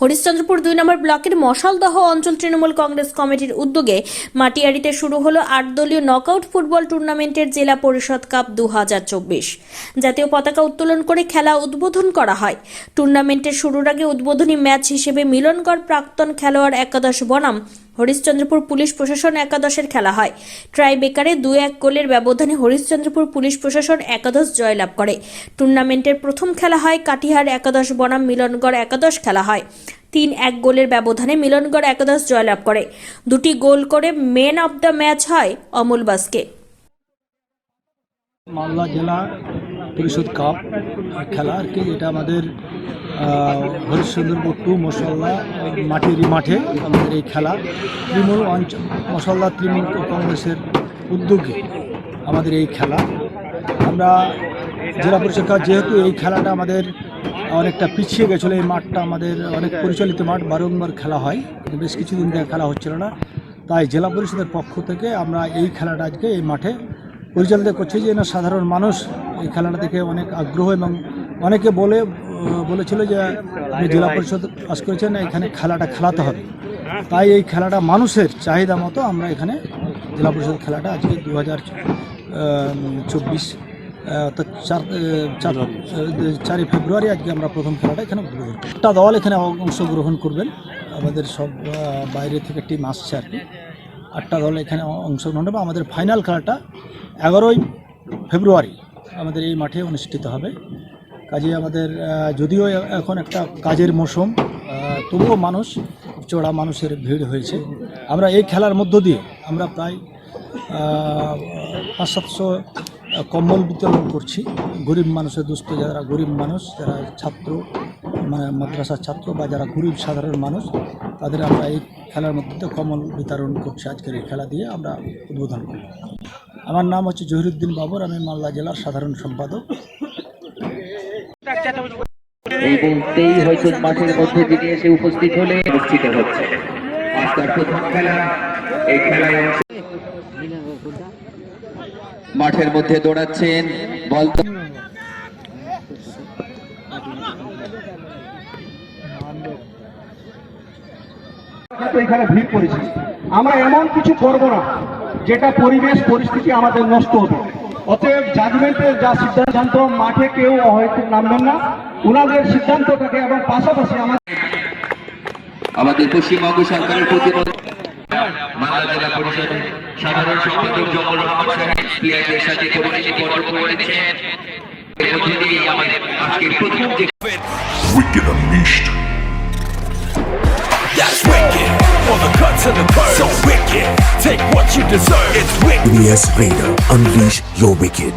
হরিশ্চন্দ্রপুর দুই নম্বর ব্লকের মশালদহ অঞ্চল তৃণমূল কংগ্রেস কমিটির উদ্যোগে মাটিয়ারিতে শুরু হলো আট দলীয় নকআউট ফুটবল টুর্নামেন্টের জেলা পরিষদ কাপ দু হাজার চব্বিশ। জাতীয় পতাকা উত্তোলন করে খেলা উদ্বোধন করা হয়। টুর্নামেন্টের শুরুর আগে উদ্বোধনী ম্যাচ হিসেবে মিলনগড় প্রাক্তন খেলোয়াড় একাদশ বনাম হরিশ্চন্দ্রপুর পুলিশ প্রশাসন একাদশের খেলা হয়। ট্রাই বেকারে দু এক গোলের ব্যবধানে হরিশ্চন্দ্রপুর পুলিশ প্রশাসন একাদশ জয়লাভ করে। টুর্নামেন্টের প্রথম খেলা হয় কাটিহার একাদশ, বনাম মিলনগড় একাদশ খেলা হয়। তিন এক গোলের ব্যবধানে মিলনগড় একাদশ জয়লাভ করে। দুটি গোল করে মেন অব দ্য ম্যাচ হয় অমল বাসকে। মালদা জেলা পরিষদ কাপ খেলা আর কি যেটা আমাদের হরিশ্চন্দ্রপুর টু মশল্লা মাটির মাঠে আমাদের এই খেলা। তৃণমূল অঞ্চল মশল্লা তৃণমূল কংগ্রেসের উদ্যোগে আমাদের এই খেলা। আমরা জেলা পরিষদ যেহেতু এই খেলাটা আমাদের অনেকটা পিছিয়ে গেছিল, এই মাঠটা আমাদের অনেক পরিচালিত মাঠ, বারংবার খেলা হয় বেশ কিছুদিন থেকে খেলা হচ্ছিল না। তাই জেলা পরিষদের পক্ষ থেকে আমরা এই খেলাটা আজকে এই মাঠে পরিচালিত করছি যে না সাধারণ মানুষ এই খেলাটা দেখে অনেক আগ্রহ এবং অনেকে বলে বলেছিল যে আপনি জেলা পরিষদ পাস করেছেন, এখানে খেলাটা খেলাতে হবে। তাই এই খেলাটা মানুষের চাহিদা মতো আমরা এখানে জেলা পরিষদ খেলাটা আজকে দু হাজার চব্বিশ অর্থাৎ চার চার চারই ফেব্রুয়ারি আজকে আমরা প্রথম খেলাটা এখানে উদ্বোধন। একটা দল এখানে অংশগ্রহণ করবেন। আমাদের সব বাইরে থেকে টিম আসছে আর কি। আটটা দল এখানে অংশগ্রহণ হবে। আমাদের ফাইনাল খেলাটা এগারোই ফেব্রুয়ারি। আমাদের এই মাঠে অনুষ্ঠিত হবে। কাজে আমাদের যদিও এখন একটা কাজের মৌসুম তবুও মানুষ, চড়া মানুষের ভিড় হয়েছে। আমরা এই খেলার মধ্য দিয়ে আমরা প্রায় পাঁচ সাতশো কম্বল বিতরণ করছি। গরিব মানুষের দুস্থ, যারা গরিব মানুষ, যারা ছাত্র মানে মাদ্রাসার ছাত্র বা যারা গরিব সাধারণ মানুষ, তাদের আমরা এই খেলার মধ্যে কম্বল বিতরণ করছি। আজকের এই খেলা দিয়ে আমরা উদ্বোধন করি আমার নাম হচ্ছে জহিরুদ্দিন বাবর আমি মালদা জেলার সাধারণ সম্পাদক। এই হয়তো মাঠের মধ্যে যিনি এসে উপস্থিত হলে অনুষ্ঠিত হচ্ছে। আজকের প্রথম খেলা এই খেলায় মাঠের মধ্যে দৌড়াচ্ছেন বল এখানে ভিড় করেছি। আমরা এমন কিছু করব না। যেটা পরিবেশ পরিস্থিতি আমাদের নষ্ট হবে অতএব জাজমেন্টের যা সিদ্ধান্ত মাঠে কেউ হয়তো নামবেন না ওনাদের সিদ্ধান্তটাকে এবং পাশাপাশি আমাদের আমাদের পশ্চিমবঙ্গ সরকারের প্রতিমন্ত্রী মালদা জেলা পরিষদের সাধারণ সম্পাদক জমল রহমান সাহেব প্লেয়ারদের সাথে পরিচিতি বর্ণন করে এর মধ্যে দিয়েই আমাদের আজকের প্রথম যে Wicked Unleashed. That's wicked. For the cuts and the curves. So wicked. Take what you deserve. It's wicked. BS Raider. Unleash your wicked.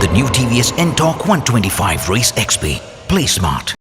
The new TVS N-Torque 125 Race XP. Play smart.